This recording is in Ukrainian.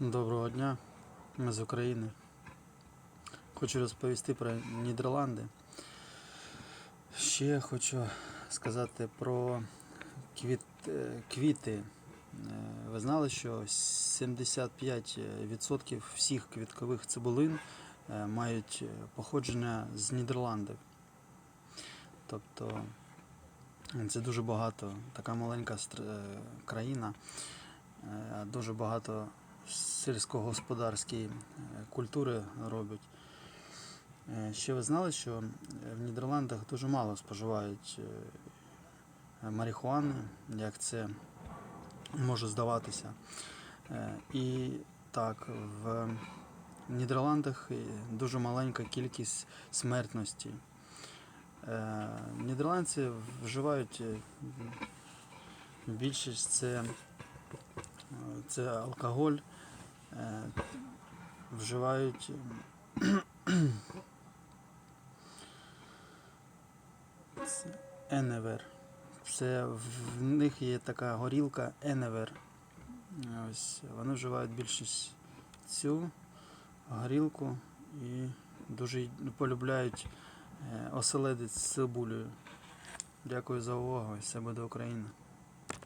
Доброго дня, ми з України. Хочу розповісти про Нідерланди. Ще хочу сказати про квіт, е, квіти. Е, Ви знали, що 75% всіх квіткових цибулин е, мають походження з Нідерландів. Тобто це дуже багато, така маленька країна, дуже багато сільськогосподарської е, культури робить. Е, Ще ви знали, що е, в Нідерландах дуже мало споживають марихуани, як це може здаватися. І так, в Нідерландах дуже маленька кількість смертності. Нідерландці вживають більшість це, це алкоголь, е, вживають ем, це Еневер. В них є така горілка Еневер. Ось вони вживають більшість цю горілку і дуже полюбляють е, оселедець з цибулею. Дякую за увагу. і Все буде Україна.